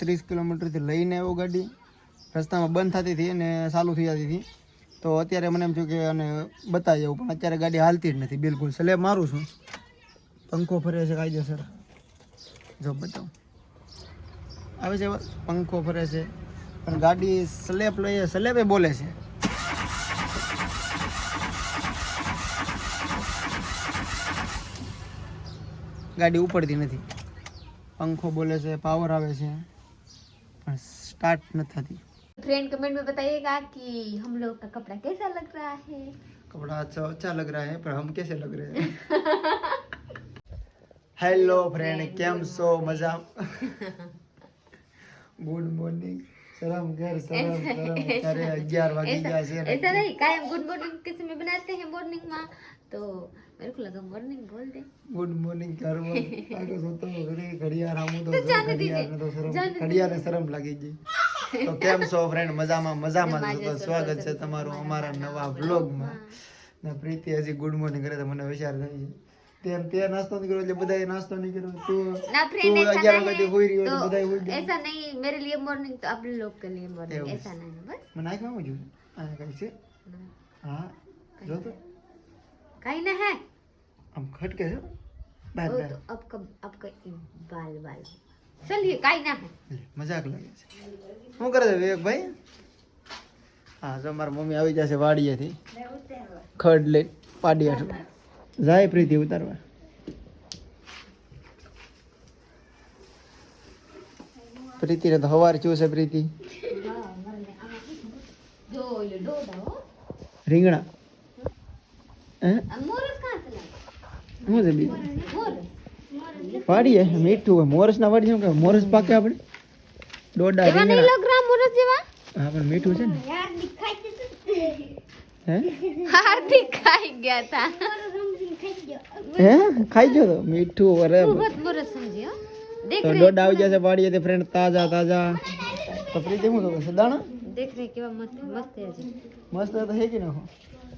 ત્રીસ કિલોમીટરથી લઈને આવ્યો ગાડી રસ્તામાં બંધ થતી હતી અને ચાલુ થઈ જતી હતી. તો અત્યારે મને એમ થયું કે અને બતાવી જવું પણ અત્યારે ગાડી હાલતી જ નથી, બિલકુલ. સ્લેબ મારું છું પંખો ફરે છે કાયદેસર. જો બતાવ. આવે છે પંખો ફરે છે. પણ ગાડી સ્લેપ લઈએ સ્લેપે બોલે છે. ગાડી ઉપડતી નથી. પંખો બોલે છે પાવર આવે છે. પણ સ્ટાર્ટ નથી થતી फ्रेंड कमेंट में बताइएगा कि हम लोग का कपड़ा कैसा लग रहा है कपड़ा अच्छा अच्छा लग रहा है पर हम कैसे लग रहे हैं હેલો ફ્રેન્ડ કેમ છો મજા ગુડ મોર્નિંગ શરમ કર શરમ શરમ અત્યારે અગિયાર વાગી ऐसा ગયા છે ને ऐसा नहीं कायम गुड मॉर्निंग के समय बनाते हैं मॉर्निंग में तो मेरे को लगा मॉर्निंग बोल दे ગુડ મોર્નિંગ કરવો આગળ જોતો ઘરે ઘડિયાળ આમું તો જો જાને દીજે. ઘડિયાળને તો શરમ જાને ઘડિયાળને શરમ લાગી ગઈ તો કેમ છો ફ્રેન્ડ મજામાં મજામાં છો તો સ્વાગત છે તમારું અમારા નવા વ્લોગમાં ને પ્રીતિ હજી ગુડ મોર્નિંગ કરે તો મને વિચાર થઈ છે તે તે નાસ્તો નહીં કર્યો એટલે બધાએ નાસ્તો નહીં કર્યો તું ना फ्रेंड તું ऐसा અગિયાર नहीं વાગે है હોઈ રહ્યો तो એટલે બધાએ હોઈ ગયા ऐसा नहीं मेरे लिए मॉर्निंग तो आप लोग के लिए मॉर्निंग એવું ऐसा नहीं है बस મને આંખમાં આવું જોયું આ કઈ છે હા જો તો कहीं ना है આમ ખટકે છે બાલ બાલ અબ અબ બાલ બાલ. ચલ કાઈ ના મજાક લાગે છે. શું કરે છે વિવેક ભાઈ હા જો મારા મમ્મી આવી જશે વાડીએથી. ખડ લઈ પાડીયા જાય પ્રીતિ ઉતારવા. પ્રીતિને તો હવાર ચૂ છે પ્રીતિ. રીંગણા. હે? શું છે બીજું मोरस વાડીએ મીઠું હોય મોરસ ના વાડી શું કે મોરસ પાકે આપણે દોડા એવા નહીં રીંગણા લગ રહા મોરસ જેવા હા પણ મીઠું છે ને હે હાર્દિક ખાઈ ગયા था હે ખાઈ ગયો તો મીઠું અરે बहुत मोरस समझी हो देख તો દોડ આવી જશે વાડીએ ફ્રેન્ડ તાજા તાજા તો પ્રીતિ શું થયું છે દાણા देख रहे केवा मस्त मस्त है अजी મસ્ત તો હે કે નાખો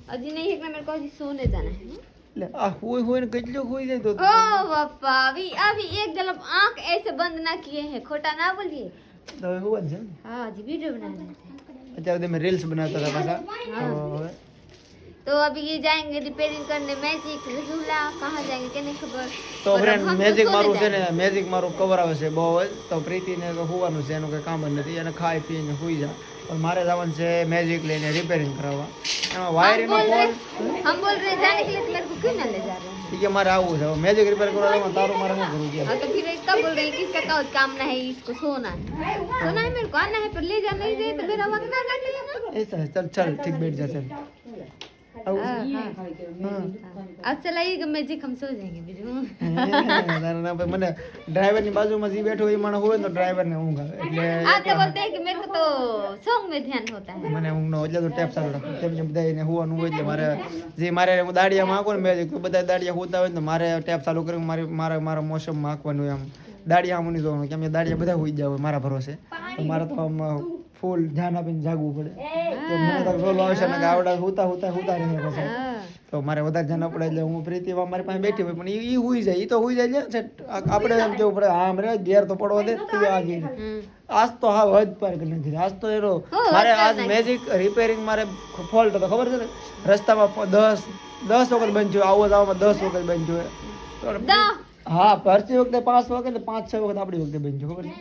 अजी नहीं है कि मेरे को अजी सोने जाना है એટલે આ હોય હોય ને કેટલો હોય જાય તો ओ पापा अभी अभी एक जलब आंख ऐसे बंद ना किए हैं खोटा ना बोलिए તો હવે હોવાનું છે ને. हाँ अजी वीडियो बना रहे थे અત્યારે તમે રીલ્સ બનાવતા હતા પાછા તો હવે तो अभी ये जाएंगे रिपेयरिंग करने मैजिक झूला कहाँ जाएंगे क्या नहीं खबर તો और अब ફ્રેન્ડ हम तो મેજિક सोने મારું છે जाएंगे। ને મેજિક મારું કવર આવે છે બહુ જ તો પ્રીતિને તો હોવાનું છે એનું કંઈ કામ જ નથી એને ખાઈ પીને હોઈ જાય પણ મારે જવાનું છે મેજિક લઈને રિપેરિંગ કરાવવા એમાં हम વાયરિંગનો बोल रहे ફોલ્ટ हम बोल रहे हैं जाने के लिए तो मेरे को क्यों ना ले जा रहे हैं ઠીક છે મારે આવવું છે મેજિક રિપેર કરવા જવાનું તારું મારે શું કરવું છે हाँ तो फिर कब बोल रहे हैं किसका का काम ना है इसको सोना है सोना है मेरे को आना है पर ले जा नहीं रहे तो मेरा वक्त ना लगे ना ऐसा है चल चल ठीक बैठ जा चल મને ડ્રાઈવર બાજુમાં જે બેઠો એ મને હોય ને તો બોલતે કે મેરે મને ઊંઘ નો ટેપ ચાલુ રાખું તેમ જેમ હોવાનું હોય એટલે મારે જે મારે હું દાડિયા ને મેં બધા દાડિયા હોતા હોય તો મારે ટેપ ચાલુ કરી મારે મારે મારા મોસમમાં આંકવાનું એમ દાડિયા નહીં જોવાનું દાડિયા બધા હોય જાય મારા ભરોસે. તો મારા તો ફૂલ ધ્યાન આપીને જાગવું પડે. તો મને તો ફૂલ આવશે ને ગાવડા હુતા હુતા હુતા રહે પછી. તો મારે વધારે ધ્યાન પડે એટલે હું પ્રીતિ મારી પાસે બેઠી હોય પણ એ હુઈ જાય એ તો હુઈ જાય છે આપણે એમ કેવું પડે હા મને ઘેર તો પડવા દે તું આ ગઈ આજ તો હા હદ પર કરી નાખી આજ તો એનો મારે આજ મેજિક રિપેરિંગ મારે ફોલ્ટ હતો ખબર છે ને? રસ્તામાં દસ દસ વખત બંધ થયું આવો આવવામાં દસ વખત બંધ થયું હા પરથી વખતે પાંચ વખત પાંચ છ વખત આપણી વખતે બંધ થયું ખબર છે?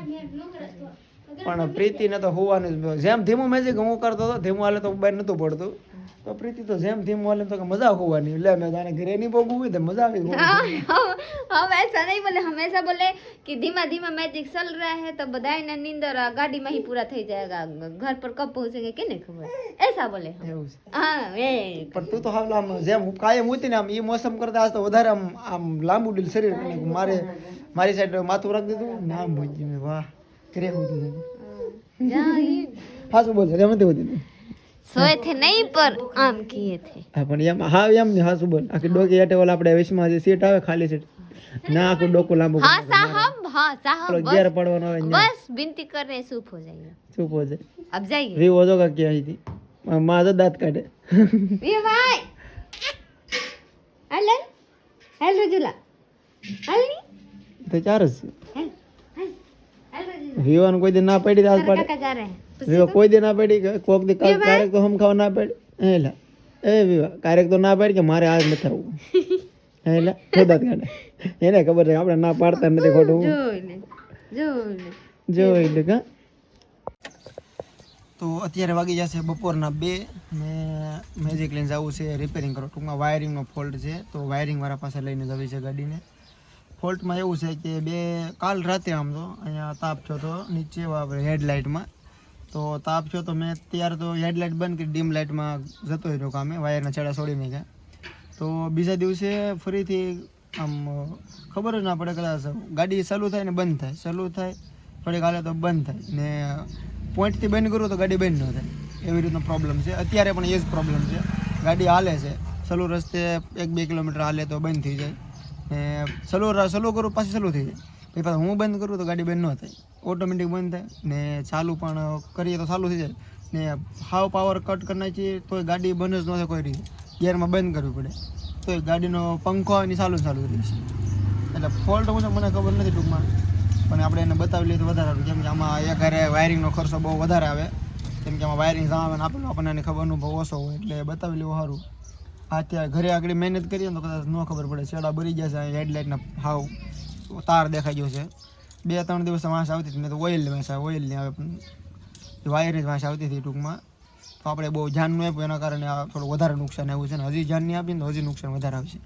પણ પ્રીતિ ને તો હોવાનું જેમ ધીમું મેજિક હું કરતો હતો ધીમું હાલે તો બહાર નહોતું પડતું. તો પ્રીતિ તો જેમ ધીમું હાલે તો મજા હોવાની. લે મેં જાણે ઘરે નહીં ભોગવું હોય તો મજા આવી હમ એસા બોલે હંમેશા બોલે કે ધીમા ધીમા મેજિક ચલ રહ્યા હે તો બધા એના નીંદર ગાડીમાં હી પૂરા થઈ જાયગા ઘર પર કબ પહોંચેગે કેને ખબર? એસા બોલે. હા એ. પણ તું તો હાવ આમ જેમ હું કાયમ હતી ને આમ એ મોસમ કરતા આજ તો વધારે આમ આમ લાંબુ ડીલ શરીર મારે મારી સાઈડ માથું રાખી દીધું. નામ ભજી મેં વાહ ઘરે હું હા શું બોલ એમ નથી બોલી સોએ થે નહીં પર આમ કીએ થે. હા પણ એમ હા એમ ને હા શું બોલ? આખી ડોકી હેઠે ઓલા આપણે વિશમાં જે સીટ આવે ખાલી સીટ ના આખું ડોકું લાંબુ હા સાહબ હા સાહબ ગેર પડવાનો આવે બસ બિનતી કરને ચૂપ હો જાય. ચૂપ હો જાય. અબ જાય રી ઓજો કા કે આઈ થી માં તો દાંત કાઢે. રી ભાઈ. હાલ હાલ. રજુલા. હાલ તો ચાર જ હાલ. વિવાન કોઈ દી ના પડી આજ પાડે. વિવા કોઈ દી ના પડી કે કોક દી ક્યારેક તો હમ ખાવા ના પડી. હે લા. એ વિવા ક્યારેક તો ના પડી કે મારે આજ નથી આવવું. હે લા. ખોદા કાઢે. એને ખબર છે આપણે ના પાડતા નથી ખોટું. જોઈ લે. જોઈ લે જોઈ કા? તો અત્યારે વાગી જશે બપોરના બે. ને મેજિક લઈને જવું છે રિપેરિંગ કરો ટૂંકમાં વાયરિંગનો ફોલ્ટ છે તો વાયરિંગ વાળા પાસે લઈને જવી છે ગાડીને. ફોલ્ટમાં એવું છે કે બે, કાલ રાતે આમ તો અહીંયા તાપ છો તો નીચે હેડલાઇટમાં. તો તાપ છો તો મેં ત્યારે તો હેડલાઇટ બંધ કરી, ડીમ લાઇટમાં જતો રહ્યો કામે, વાયરના છેડા છોડીને ગયા તો બીજા દિવસે ફરીથી આમ, ખબર જ ના પડે કદાચ ગાડી ચાલુ થાય ને બંધ થાય. ચાલુ થાય થોડીક હાલે તો બંધ થાય. ને પોઈન્ટથી બંધ કરું તો ગાડી બંધ ન થાય. એવી રીતનો પ્રોબ્લેમ છે. અત્યારે પણ એ જ પ્રોબ્લેમ છે. ગાડી હાલે છે. ચાલુ રસ્તે એક બે કિલોમીટર હાલે તો બંધ થઈ જાય. સલો સલો કરું, પાછી સલો થઈ જાય. પછી પાછું હું બંધ કરું તો ગાડી બંધ ન થાય. ઓટોમેટિક બંધ થાય. ને ચાલુ પણ કરીએ તો ચાલુ થઈ જાય. ને હાવ પાવર કટ કરી નાખીએ તોય ગાડી બંધ જ ન થાય કોઈ રીતે. ગિયરમાં બંધ કરવી પડે. તોય ગાડીનો પંખો એની ચાલુ ચાલુ રહે છે. એટલે ફોલ્ટ હું મને ખબર નથી ટૂંકમાં. પણ આપણે એને બતાવી લઈએ તો વધારે સારું. કેમ કે આમાં એક ઘરે વાયરિંગનો ખર્ચો બહુ વધારે આવે. કેમ કે આમાં વાયરિંગ સામાન આપેલું આપણને એની ખબર અનુભવ ઓછો હોય એટલે બતાવી લેવું સારું. આ ત્યાં ઘરે આગળ મહેનત કરીએ તો કદાચ ન ખબર પડે. છેડા બરી ગયા છે હેડલાઇટના હાવ તાર દેખાઈ ગયો છે. બે ત્રણ દિવસ વાંસ આવતી હતી, મેં તો ઓઇલ વાંસ આવે ઓઇલ નહીં આવે વાયરની જ વાંસ આવતી હતી ટૂંકમાં. તો આપણે બહુ ધ્યાન ન આપ્યું, એના કારણે આ થોડું વધારે નુકસાન આવ્યું છે ને હજી ધ્યાન નહીં આપીને તો હજી નુકસાન વધારે આવશે.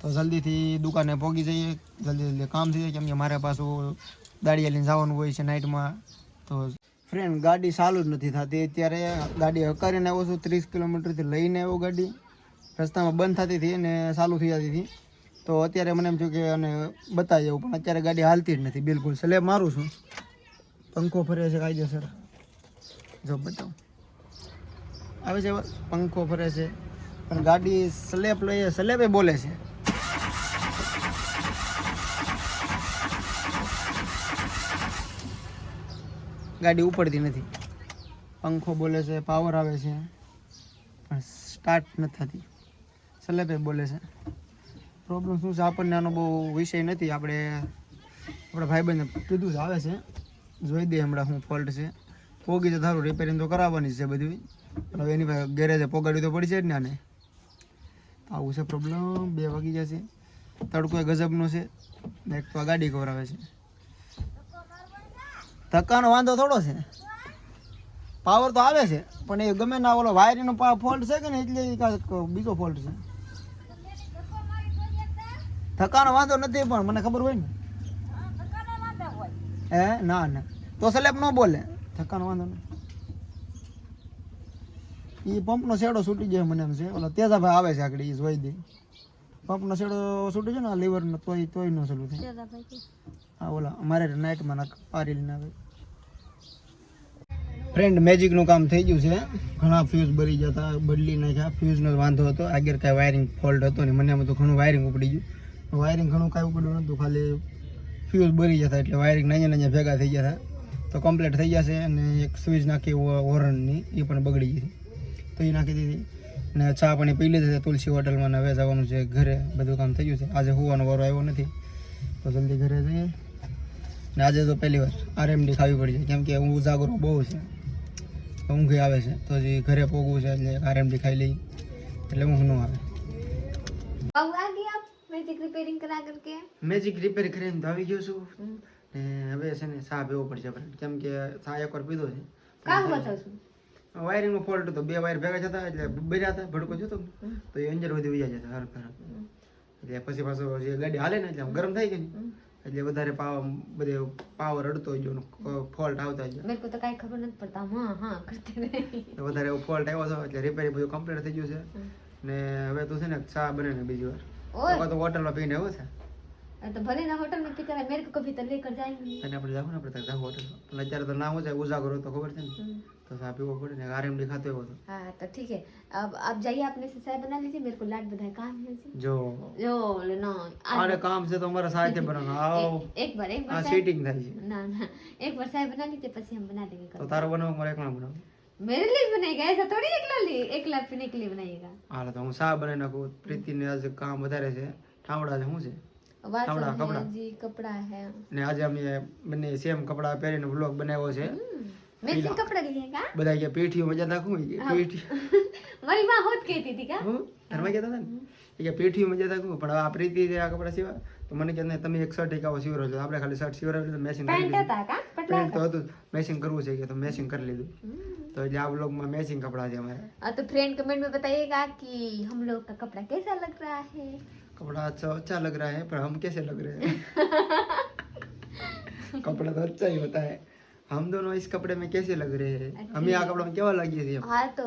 તો જલ્દીથી દુકાને પહોંચી જઈએ, જલ્દી જલ્દી કામ થઈ જાય, કેમ કે મારે પાછું દાડિયા લઈને જવાનું હોય છે નાઇટમાં. તો ફ્રેન્ડ ગાડી ચાલુ જ નથી થતી. અત્યારે ગાડી હકારીને આવ્યો છું, ત્રીસ કિલોમીટરથી લઈને આવ્યો ગાડી. રસ્તામાં બંધ થતી હતી અને ચાલુ થઈ જતી હતી. તો અત્યારે મને એમ થયું કે અને બતાવી જવું પણ અત્યારે ગાડી હાલતી જ નથી, બિલકુલ. સ્લેબ મારું છું. પંખો ફરે છે કાયદેસર. જો બતાવું. આવે છે પંખો ફરે છે. પણ ગાડી સ્લેબ લઈએ સ્લેબે બોલે છે. ગાડી ઉપડતી નથી. પંખો બોલે છે પાવર આવે છે. પણ સ્ટાર્ટ નથી થતી. સ્લેબે બોલે છે. પ્રોબ્લેમ શું છે? આપણને આનો બહુ વિષય નથી. આપણે, આપણા ભાઈબંધને કીધું જ આવે છે. જોઈ દઈએ હમણાં શું ફોલ્ટ છે. પોગી તો સારું રિપેરિંગ તો કરાવવાની છે બધી હવે એની પાસે ગેરેજે પોગાડ્યું તો પડશે જ ને આને. આવું છે પ્રોબ્લેમ બે વાગી જશે તડકો એ ગજબનો છે. એક તો ગાડી ખવરાવે છે. ધક્કાનો વાંધો થોડો છે. પાવર તો આવે છે, પણ એ ગમે ના ઓલો વાયરીનો ફોલ્ટ છે કે ને એટલે બીજો ફોલ્ટ છે. ધક્કાનો વાંધો નથી, પણ મને ખબર હોય ને. હે? ના ના. તો સલેબ ન બોલે. થકાનો વાંધો નથી. એ પંપનો શેડો છૂટી જાય મને એમ છે. ઓલો તેજાભાઈ આવે છે આગળ એ જોઈ દે. પંપનો શેડો છૂટી જાય ને લીવરનો, તોય તોય ન સલું થાય. હા, ઓલા અમારે નાઇટમાં નાખ પારી લઈને આવે. ફ્રેન્ડ મેજિકનું કામ થઈ ગયું છે. ઘણા ફ્યુઝ ભરી ગયા હતા, બદલી નાખ્યા. ફ્યુઝનો વાંધો હતો. આગળ કાંઈ વાયરિંગ ફોલ્ટ હતો ને મને એમ તો ઘણું વાયરિંગ ઉપડી ગયું. વાયરિંગ ઘણું કાંઈ ઉગડ્યું નહોતું, ખાલી ફ્યુઝ બળી જતા એટલે વાયરિંગ અહીંયા અહીંયા ભેગા થઈ ગયા હતા. તો કમ્પ્લીટ થઈ જશે અને એક સ્વિચ નાખી હોરનની એ પણ બગડી ગઈ તો એ નાખી દીધી ને ચા પાણી પી લીધી છે તુલસી હોટલમાં ને હવે જવાનું છે ઘરે. બધું કામ થઈ ગયું છે. આજે હોવાનો વારો આવ્યો નથી. તો જલ્દી ઘરે જઈએ. ને આજે તો પહેલી વાર આરએમડી ખાવી પડી છે. કેમ કે હું ઉજાગરો બહુ છે. ઊંઘે આવે છે. તો હજી ઘરે પોગવું છે એટલે આરએમડી ખાઈ લઈ એટલે ઊંઘ ન આવે. મેજિક રિપેરિંગ કરા કરકે મેજિક રિપેર કરીને તો આવી ગયો છું. ને હવે છે ને સા ભેવો પડશે પણ કેમ કે સા એકવાર પીધો છે. કા બતાવ વાયરિંગ નો ફોલ્ટ હતો. બે વાયર ભેગા થતા એટલે બર્યા હતા. ભડકો જોતો તો એ અંજર વધી વિજા જતા હર ખરાબ એટલે પછી પાછો જે ગાડી હાલે ને એટલે ગરમ થાય કે એટલે વધારે પાવર બધે પાવર અડતો ગયો ફોલ્ટ આવતા ગયો મેરે તો કાઈ ખબર નથી પડતા. હા હા કરતી નહીં વધારે ફોલ્ટ આવ્યો હતો એટલે રિપેરિંગ બધું કમ્પ્લીટ થઈ ગયું છે. ને હવે તો છે ને સા બને ને બીજી વાર. और તો હોટલમાં પીને આવ્યો છે तो भले ना होटल में पिकर है मेरे को कभी तो लेकर जाएंगे અને આપણે જાવ ને આપણે ત્યાં હોટલમાં પણ અત્યારે તો ના હોય છે ઉજાગરો તો ખબર છે ને हम्म, તો ચા પીવો પડે ને આરએમડી ખાતો એવો હતો हाँ तो ठीक है अब आप जाइए अपने से चाय बना लीजिए मेरे को लाड बधाई काम है जी જો जो ना આને કામ છે તો અમારા સાથે બનાવવાનું આવો एक बार एक આ बार चाय સીટિંગ થાય છે ना ना एक बार चाय बना लीजिए પછી हम बना देंगे તો कल તારો બનાવો મારે એકલા બનાવો मेरे लिए बनाएगा ऐसा थोड़ी एकला लिए एकला पीने के लिए बनाएगा હાલો તો હું શા બનાવી નાખું પ્રીતિને આજે કામ વધારે છે ઠાવડા છે શું છે વાસણ કપડાં, હે કપડાં. જી કપડા હે ને આજે અમે બંને સેમ કપડાં પહેરીને વ્લોગ બનાવ્યો છે મેચિંગ કપડા લીધે કા બધા કે પેઠીઓ મજા નાખું પેઠી મારી માં હોત કહેતી હતી કા હું ઘરમાં કહેતા હતા ને એ કે પેઠી મજા નાખું પણ હવે આ પ્રીતિ છે આ કપડાં સિવા તો મને કે નહીં, તમે એક શર્ટ એક આવો સિવરો છો આપણે ખાલી શર્ટ સિવરાવી લીધું મેચિંગ કરી પેન્ટ લીધું હતા કા પટલા પેન્ટ તો હતું મેચિંગ કરવું છે કે તો મેચિંગ કરી લીધું તો એટલે આ વ્લોગમાં મેચિંગ કપડાં છે અમારે हाँ तो फ्रेंड कमेंट में बताइएगा कि हम लोग का कपड़ा कैसा लग रहा है कपड़ा अच्छा अच्छा लग रहा है पर हम कैसे लग रहे हैं कपड़ा तो अच्छा ही होता है हम दोनों इस कपड़े में कैसे लग रहे हैं हम यहाँ कपड़ा में केवा लगी थी हाँ तो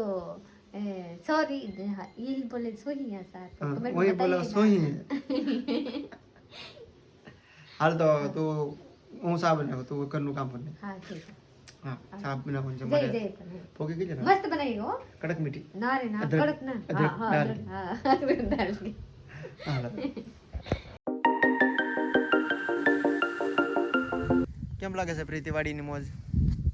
सॉरी ये बोले सोही है सर तो हाँ, कमेंट वही में बोला बताइएगा सोही है हाल तो तू હું સા બનાવું તું ઘરનું કામ કરી हाँ ठीक है હા સા બનાવવાનું છે जय મારે जय करें। પોકી કઈ છે मस्त बनाइएगा हो કડક મીઠી ना रे ना अदरक- कड़क ना अदरक हाँ हाँ डाल अदरक, हाँ अदरक डाल के હા લા. કેમ લાગે છે પ્રીતિ વાડીની મોજ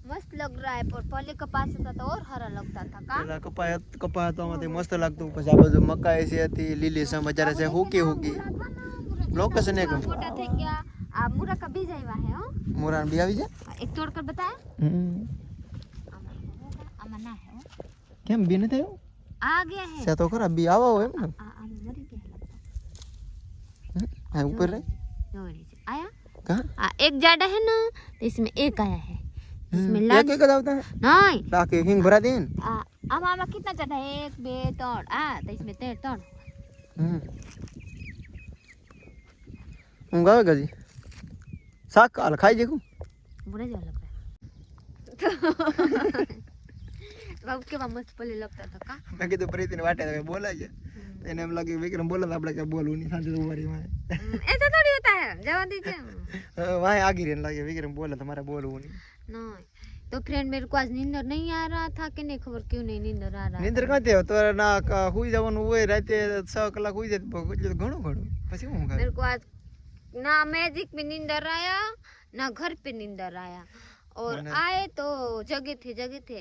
मस्त लग रहा है पर पहले कपास था तो और हरा लगता था का પેલા કપા કપા હતો આમાંથી મસ્ત લાગતું પછી આ બાજુ મકાઈ છે હતી લીલી સમ અત્યારે છે હુકી હુકી લોકેશન એક मोटा थे क्या आ, मुरा का बीज आया है हो મોરાન બી આવી જાય एक तोड़ कर बताया હમ. अमना है हो કેમ બી નથી આવ્યું आ गया है છે તો ખરા બી આવા હોય એમ ને आ, आ, मरी गया लगता હમ? હા ઉપર રહે दो नीचे आया कहाँ आ, एक ज्यादा है ना तो इसमें एक आया है इसमें हम्म, लाग एक एक आवता है नहीं बाकी हिंग भरा दे ने आ, अब आमा कितना ज्यादा है एक बे तोड़ आ तो इसमें तेर तोड़ હમ ઊંઘ આવે ગજી શાક હાલ ખાઈ જાય મને જ કેવા મસ્ત પલે લગતા મેં કીધું પ્રીતિને વાટે તમે એને એમ લાગ્યું વિક્રમ બોલે તો આપણે કે બોલવું વાય આગી લાગે વિક્રમ બોલે તમારે બોલવું ની નો કો આજ નીંદર નહીં આ રહા થા કે નહીં? ખબર ક્યું નહીં નીંદર આ રહા નીંદર કાતે તો ના હુઈ જવાનું હોય રાતે 6 કલાક હુઈ જાય ઘણું ઘણું. પછી હું આજ ना मैजिक में नींदर आया ना घर पे नींदर आया और मैंने- आए तो जगे थे जगे थे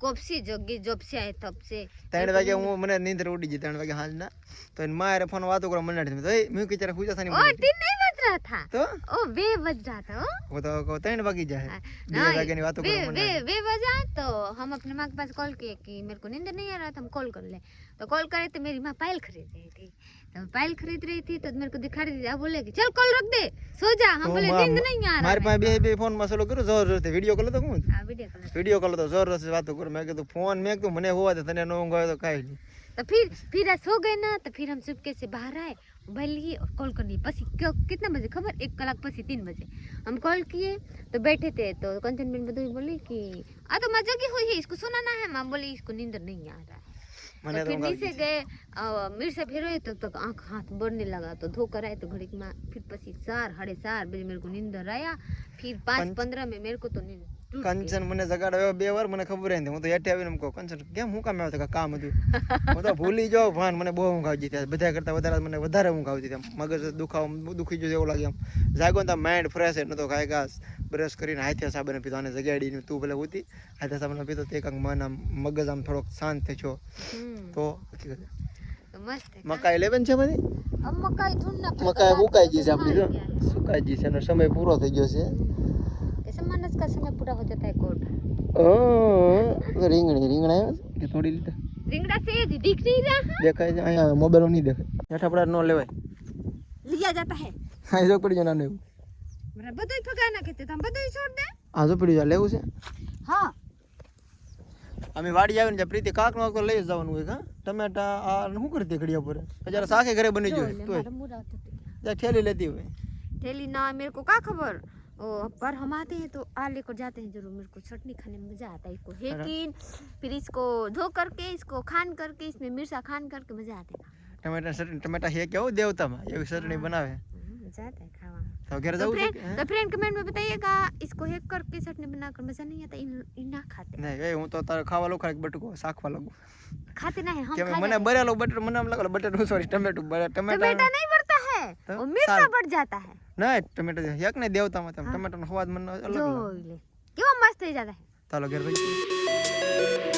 कब से जगे जब से आए तब से ત્રણ વાગે હું મને નીંદર ઉડી ગઈ ત્રણ વાગે હાંજના તો એને મારે ફોન વાતો કરવા મને તો એ મેં કીધું હુઈ જતા ओ तीन नहीं बज रहा था। तो? ओ वे बज रहा था वो तो, तो हाँ, को तीन बगी जाए ना लगे नहीं बात वे वे बजा तो हम अपने माँ के पास कॉल किए कि मेरे को नींद नहीं आ रहा था हम कॉल कर ले। तो कॉल करे तो मेरी माँ पायल खरीद रही थी। तो पायल खरीद रही थी तो मेरे को दिखा रही थी अब बोले कि चल कॉल रख दे सो जा तो हम बोले नींद नहीं आ रहा मारे पास भी भी फ़ोन मसलो करो ज़ोर ज़ोर से वीडियो कॉल तो कौन? हाँ, वीडियो कॉल तो ज़ोर ज़ोर से बात करो। मैं तो फ़ोन में तो मने हुआ था तने नो गए तो काई तो फिर फिर सो गए ना तो फिर हम चुपके से बाहर आए भले कॉल कर पसी क्यों कितना बजे? खबर? एक कलाक पसी तीन बजे। हम कॉल किए तो बैठे थे तो कंचन बिन बदोई बोली कि आ तो मज़ा की हुई है इसको सुनाना है? मैं बोली इसको नींद नहीं आ रहा है। तो फिर नीचे गए मिर से फिर तो, तो आँख हाथ बढ़ने लगा तो धोकर आए तो घड़ी में फिर पसी सार चार सार मेरे को नींद आया। फिर पाँच पंद्रह में मेरे को तो नींद કંચન મને જગાડો. બે વાર મને ખબર નથી. હું તો હેઠે આવીને એમ કહું કંચન કેમ હું કામ આવ્યો કામ હતું? હું તો ભૂલી જાઉં ભાન મને બહુ ઊંઘ આવતી ત્યાં બધા કરતાં વધારે મને વધારે ઊંઘ આવતી ત્યાં મગજ દુખાવ દુખી જશે એવું લાગે એમ જાગો ને માઇન્ડ ફ્રેશ એટલે તો કાંઈ ઘાસ બ્રશ કરીને હાથે સાબને પીધો. અને જગાડીને તું ભલે ઉતી હાથે સાબને પીધો તે કાંક મન આમ મગજ આમ થોડોક શાંત થયો. તો મકાઈ લેવન છે બધી? મકાઈ મકાઈ ઉકાઈ ગઈ છે આપણી સુકાઈ ગઈ છે અને સમય પૂરો થઈ ગયો છે. ऐसे मानस का समय पूरा हो जाता है कोट ઓ રીંગણી રીંગણા આવ્યા છે કે થોડી લીધા रिंगड़ा से ये दिख नहीं रहा દેખાય છે અહીંયા મોબાઈલ નહીં દેખાય હેઠા પડા ન લેવાય लिया जाता है હા જો પડી જાય નાનું એવું मेरा बदोई फगाना कहते तो हम बदोई छोड़ दे હા જો પડી જાય લેવું છે हाँ અમે વાડી આવીને જ્યાં પ્રીતિ કાક નો લઈ જ જવાનું હોય કા ટમેટા આ શું કરતી ઘડિયા પર જરા શાકે ઘરે બની लो જાય ले, તોય हमारा मुड़ा तो क्या જ્યાં ઠેલી લેતી હોય थैली ना मेरे को क्या खबर ओ, पर हम आते हैं तो आ लेकर जाते हैं ज़रूर मेरे को चटनी खाने में मज़ा आता है इसको लेकिन फिर इसको धो करके इसको खान करके इसमें मिर्चा खान करके मज़ा आता है टमाटर टमाटर है क्या देवता में ये चटनी हाँ। बनावे। हम्म, तो फ्रेंड तो तो कमेंट हाँ? तो में बताइएगा इसको करके चटनी बनाकर मज़ा नहीं आता इन खाते। नहीं ए हूँ तो तार खावा लो खाक बटको खाते बरेलो बटर मने लगलो बटर सॉरी टमाटर टमाटर नहीं है तो? और मिर्चा बढ़ जाता है नहीं टमाटर यक नहीं देवता मत टमाटर स्वाद मन अलग जो ले क्यों मस्त हो जाता है चलो घर भेज